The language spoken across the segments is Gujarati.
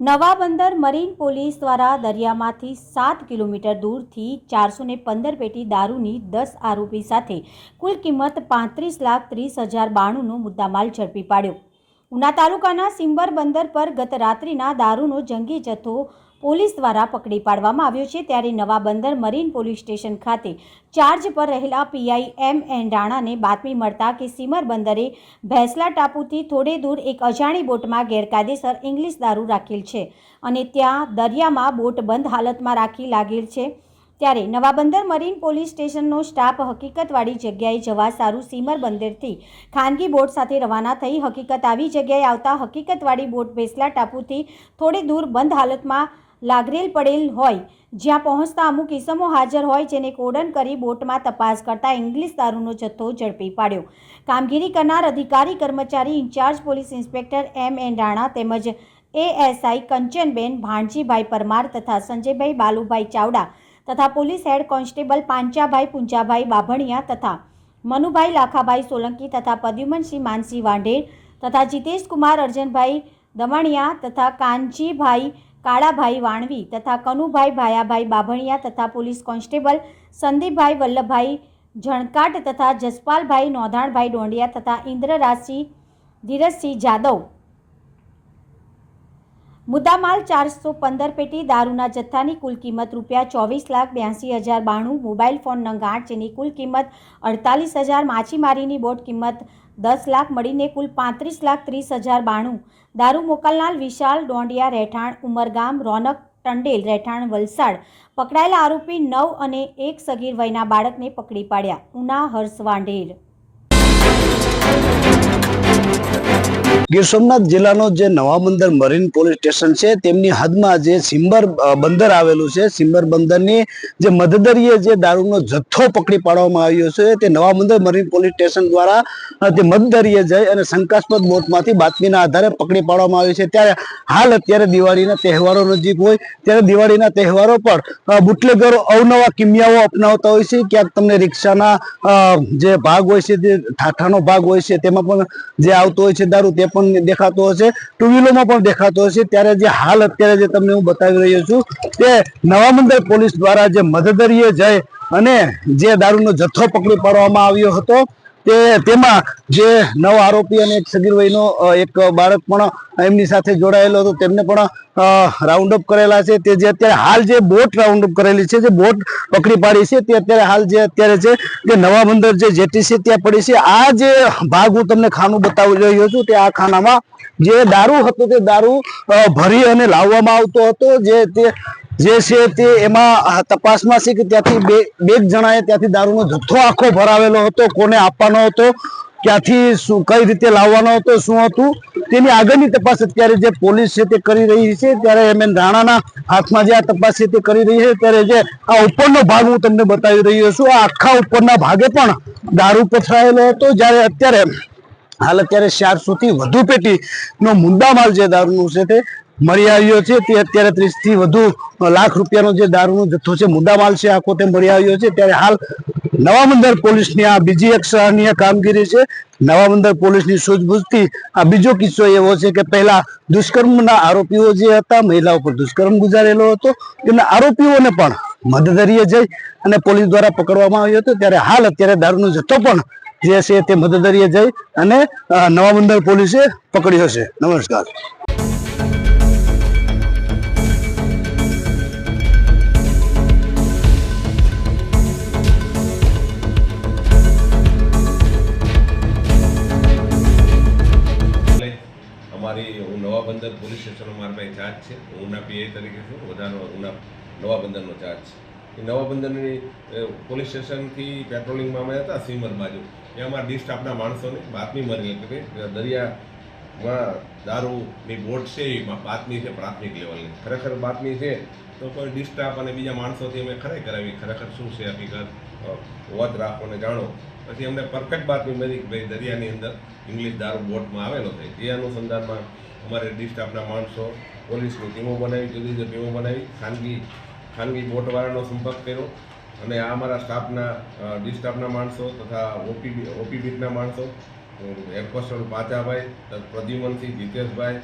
નવા બંદર મરીન પોલીસ દ્વારા દરિયામાંથી સાત કિલોમીટર દૂરથી ચારસો ને પંદર પેટી દારૂની દસ આરોપી સાથે કુલ કિંમત પાંત્રીસ લાખ ત્રીસ હજાર બાણુંનો મુદ્દામાલ ઝડપી પાડ્યો. ઉના તાલુકાના સિંબર બંદર પર ગત રાત્રિના દારૂનો જંગી જથ્થો પોલીસ દ્વારા પકડી પાડવામાં આવ્યો છે. ત્યારે Nava Bandar marine police station ખાતે ચાર્જ પર રહેલા પીઆઈ એમ એન રાણાને બાતમી મળતા કે સીમર બંદરે ભેંસલા ટાપુથી થોડે દૂર એક અજાણી બોટમાં ગેરકાયદેસર ઇંગ્લિશ દારૂ રાખેલ છે અને ત્યાં દરિયામાં બોટ બંધ હાલતમાં રાખી લાગેલ છે. ત્યારે નવા બંદર મરીન પોલીસ સ્ટેશનનો સ્ટાફ હકીકતવાળી જગ્યાએ જવા સારું સીમર બંદરથી ખાનગી બોટ સાથે રવાના થઈ હકીકત આવી જગ્યાએ આવતા હકીકતવાળી બોટ ભેસલા ટાપુથી થોડી દૂર બંધ હાલતમાં લાગરેલ પડેલ હોય, જ્યાં પહોંચતા અમુક ઇસમો હાજર હોય જેને કોડન કરી બોટમાં તપાસ કરતા ઇંગ્લિશ દારૂનો જથ્થો ઝડપી પાડ્યો. કામગીરી કરનાર અધિકારી, કર્મચારી incharge, police inspector M N Rana તેમજ એએસઆઈ કંચનબેન, ભાણજીભાઈ પરમાર તથા સંજયભાઈ બાલુભાઈ ચાવડા તથા police head constable Panchabhai Punjabhai Babhaniya તથા મનુભાઈ લાખાભાઈ સોલંકી તથા પદ્યુમનસિંહ માનસિંહ વાંઢેર તથા જીતેશકુમાર અર્જનભાઈ દમણિયા તથા કાનજીભાઈ કાળાભાઈ વાણવી તથા કનુભાઈ ભાયાભાઈ બાભણિયા તથા પોલીસ કોન્સ્ટેબલ સંદીપભાઈ વલ્લભભાઈ જણકાટ તથા જસપાલભાઈ નોંધાણભાઈ ડોંડિયા તથા ઇન્દ્રરાજસિંહ ધીરજસિંહ જાદવ. મુદ્દામાલ ચારસો પંદર પેટી દારૂના જથ્થાની કુલ કિંમત રૂપિયા ચોવીસ લાખ બ્યાસી હજાર બાણું, મોબાઈલ ફોન નંગ જેની કુલ કિંમત અડતાલીસ હજાર માછીમારીની બોટ કિંમત દસ લાખ મળીને કુલ પાંત્રીસ લાખ ત્રીસ હજાર બાણું. દારૂ મોકલનાર વિશાલ ડોંડિયા રહેઠાણ, ઉમરગામ, રોનક ટંડેલ રહેઠાણ, વલસાડ. પકડાયેલા આરોપી નવ અને એક સગીર વયના બાળકને પકડી પાડ્યા. ઉના હર્ષ વાંઢેર. ગીર સોમનાથ જિલ્લાનો જે નવા બંદર મરીન પોલીસ સ્ટેશન છે, તેમની હદમાં જે સિમ્બર બંદર આવેલું છે, સિમ્બર બંદરની જે મધદરીએ જે દારૂનો જથ્થો પકડી પાડવામાં આવ્યો છે, તે નવા બંદર મરીન પોલીસ સ્ટેશન દ્વારા તે મધદરીએ જઈ અને શંકાસ્પદ બોટમાંથી બાતમીના આધારે પકડી પાડવામાં આવ્યો છે. ત્યારે હાલ અત્યારે દિવાળીના તહેવારો નજીક હોય, ત્યારે દિવાળીના તહેવારો પર બુટલેગરો અવનવા કિમિયાઓ અપનાવતા હોય છે. ક્યાંક તમને રિક્ષાના જે ભાગ હોય છે તે ઠાઠાનો ભાગ હોય છે, તેમાં પણ જે આવતો હોય છે દારૂ, તે પણ દેખાતો હશે. ટુ વ્હીલરમાં પણ દેખાતો હશે. ત્યારે જે હાલ અત્યારે જે તમને હું બતાવી રહ્યો છું, તે નવા મંદિર પોલીસ દ્વારા જે મધદરીએ જઈ અને જે દારૂનો જથ્થો પકડી પાડવામાં આવ્યો હતો તે તેમાં જે નવ આરોપી અને એક સગીર વયનો એક બાળક પણ એમની સાથે જોડાયેલો હતો. તેમને પણ રાઉન્ડ અપ કરેલા છે. તે જે અત્યારે હાલ જે બોટ રાઉન્ડ અપ કરેલી છે, જે બોટ પકડી પાડી છે, તે અત્યારે હાલ જે અત્યારે છે કે નવા બંદર જે જેટી છે, ત્યાં પડી છે. આ જે ભાગ હું તમને ખાનું બતાવી રહ્યો છું, તે આ ખાનામાં જે દારૂ હતો, તે દારૂ ભરી અને લાવવામાં આવતો હતો. જે તે જે છે તે એમાં તપાસમાં છે કે ત્યાંથી બે બે જણાએ ત્યાંથી દારૂનો જથ્થો આખો ભરાવેલો હતો, કોને આપવાનો હતો, ક્યાંથી શું, કઈ રીતે લાવવાનો હતો, શું હતું, તેની આગળની તપાસ અત્યારે જે પોલીસ છે તે કરી રહી છે, ત્યારે એમ એન રાણાના હાથમાં જે આ તપાસ છે તે કરી રહી છે, ત્યારે જે આ ઉપરનો ભાગ હું તમને બતાવી રહ્યો છું, આ આખા ઉપરના ભાગે પણ દારૂ પથરાયેલો હતો, જ્યારે અત્યારે, હાલ અત્યારે ચારસો થી વધુ પેટી નો મુદ્દામાલ જે દારૂનું છે તે મળી આવ્યો છે. તે અત્યારે ત્રીસથી વધુ લાખ રૂપિયાનો જે દારૂનો જથ્થો છે, મુદ્દામાલ છે, આખો તે મળી આવ્યો છે. ત્યારે હાલ નવાબંદર પોલીસની આ બીજી એક સરાહનીય કામગીરી છે. નવાબંદર પોલીસની સૂઝબૂછથી આ બીજો કિસ્સો એવો છે કે પહેલા દુષ્કર્મના આરોપીઓ જે હતા, મહિલા ઉપર દુષ્કર્મ ગુજારેલો હતો. તેના આરોપીઓને પણ મદદરીએ જઈ અને પોલીસ દ્વારા પકડવામાં આવ્યો હતો. ત્યારે હાલ અત્યારે દારૂનો જથ્થો પણ જે છે તે મદદરીએ જઈ અને નવા નવાબંદર પોલીસે પકડ્યો છે. નમસ્કાર. પોલીસ સ્ટેશનનો મારા પાસે ચાર્જ છે. હું ઉના પીઆઈ તરીકે છું. વધારો ઉના નવા બંદરનો ચાર્જ છે. એ નવા બંદરની પોલીસ સ્ટેશનથી પેટ્રોલિંગમાં અમે હતા, સીમર બાજુ. એ અમારા સ્ટાફના માણસોને, બાતમી મળી કે ભાઈ દરિયામાં દારૂની બોટ છે એ બાતમી છે, પ્રાથમિક લેવલની ખરેખર બાતમી છે, તો કોઈ ડી અને બીજા માણસોથી અમે ખરાઈ કરાવી. ખરેખર શું છે હકીકત? વધ રાખો અને જાણો. પછી અમને પરફેક્ટ બાતમી મળી કે ભાઈ દરિયાની અંદર ઇંગ્લિશ દારૂ બોટમાં આવેલો છે. એ અનુસંધાનમાં અમારે ડિસ્ટાફના માણસો, પોલીસની ટીમો બનાવી, જુદી જુદી ટીમો બનાવી, ખાનગી ખાનગી બોટવાળાનો સંપર્ક કર્યો. અને આ અમારા સ્ટાફના ડિસ્ટાફના માણસો તથા ઓપી ઓપી બીટના માણસો હેડ કોન્સ્ટેબલ પાચાભાઈ પ્રદ્યુમનસિંહ જીતેશભાઈ,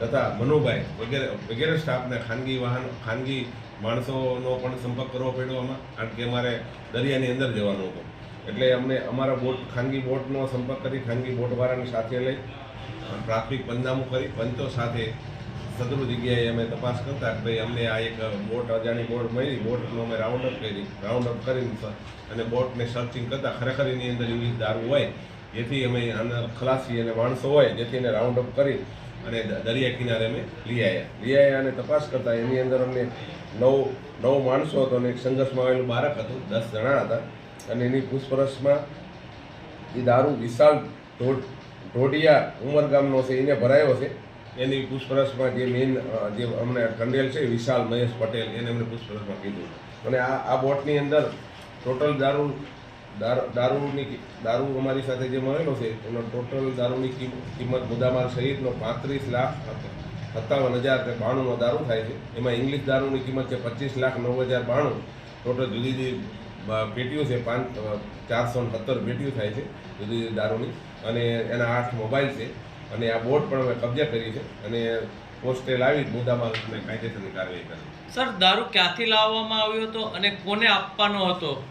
તથા મનુભાઈ વગેરે વગેરે સ્ટાફને ખાનગી વાહન, ખાનગી માણસોનો પણ સંપર્ક કરવો પડ્યો આમાં, કારણ કે અમારે દરિયાની અંદર જવાનું હતું. એટલે અમને અમારા બોટ, ખાનગી બોટનો સંપર્ક કરી, ખાનગી બોટવાળાને સાથે લઈ પ્રાથમિક પંચનામું કરી પંચો સાથે સદરૂ જગ્યાએ અમે તપાસ કરતા કે ભાઈ અમને આ એક બોટ, અજાણી બોટ મળી, બોટનો અમે રાઉન્ડ અપ કરી રાઉન્ડ અપ કરીને અને બોટને સર્ચિંગ કરતા, ખરેખર એની અંદર ઇંગ્લિશ દારૂ હોય જેથી અમે અંદર ખલાસી અને માણસો હોય, જેથી એને રાઉન્ડ અપ કરી અને દરિયા કિનારે અમે લઈ આવ્યા લઈ આવ્યા અને તપાસ કરતા એની અંદર અમને નવ નવ માણસો હતો અને એક સંઘર્ષમાં આવેલું બાળક હતું, દસ જણા હતા. અને એની પૂછપરછમાં એ દારૂ વિશાલ ઢોઢ ઢોડિયા ઉમરગામનો છે, એને ભરાયો છે. એની પૂછપરછમાં જે મેઇન જે અમને કંડેલ છે, વિશાલ મહેશ પટેલ, એને અમને પૂછપરછમાં કીધું. અને આ આ બોટની અંદર ટોટલ દારૂ- દારૂની દારૂ અમારી સાથે જે મળેલો છે, એનો ટોટલ દારૂની કિંમ- કિંમત મુદ્દામાલ સહિતનો પાંત્રીસ લાખ સત્તાવન હજાર તે બાણુંનો દારૂ થાય છે. એમાં ઇંગ્લિશ દારૂની કિંમત છે પચીસ લાખ નવ હજાર બાણું. ટોટલ જુદી જુદી પેટીઓ છે, પાંચ ચારસો સત્તર પેટીઓ થાય છે જુદી જુદી દારૂની. અને એના આઠ મોબાઈલ છે. અને આ બોટ પણ અમે કબજે કરી છે. અને પોસ્ટે લાવી મુદ્દામાં કાયદેસરની કાર્યવાહી કરી. સર, દારૂ ક્યાંથી લાવવામાં આવ્યો હતો અને કોને આપવાનો હતો?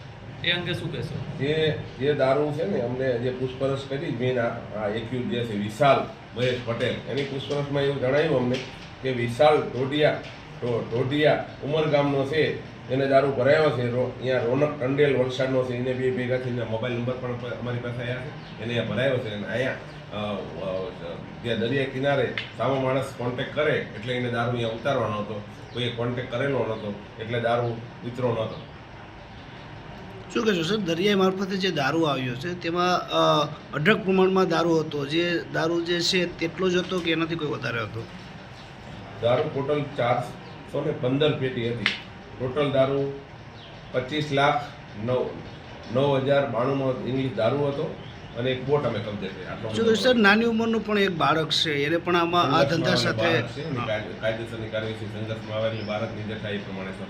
એ અંગે શું કહેશો? જે જે દારૂ છે ને, અમને જે પૂછપરછ કરી, મેન આ એક્યુઝ જે છે, વિશાલ મહેશ પટેલ, એની પૂછપરછમાં એવું જણાવ્યું અમને કે વિશાલ ઢોઢિયા ઢોઢિયા ઉમરગામનો છે, એને દારૂ ભરાયો છે અહીંયા રોનક ટંડેલ વલસાડનો છે, એને બે ભેગા થઈને મોબાઈલ નંબર પણ અમારી પાસે આવ્યા છે, એને અહીંયા ભરાયો છે, અને અહીંયા જે દરિયા કિનારે સામો માણસ કોન્ટેક કરે, એટલે એને દારૂ અહીંયા ઉતારવાનો હતો, કોઈએ કોન્ટેક કરેલો નહોતો, એટલે દારૂ ઉતરો નહોતો. શું કહેશો સર? દરિયાઈ મારફતે જે દારૂ આવ્યો છે તેમાં અઢળક પ્રમાણમાં દારૂ હતો. જે દારૂ જે છે તેટલો જ હતો કે એનાથી કોઈ વધારે હતો? દારૂ ટોટલ ચારસો ને પંદર પેટી હતી. ટોટલ દારૂ પચીસ લાખ નવ નવ હજાર બાણુંનો ઇંગ્લિશ દારૂ હતો અને એક બોટ અમે કબજે કરી સર નાની ઉંમરનું પણ એક બાળક છે. એને પણ આમાં આ ધંધા સાથે કાયદેસરની કાર્યવાહી સંઘર્ષમાં આવેલી બાળક જે થાય એ પ્રમાણે સર.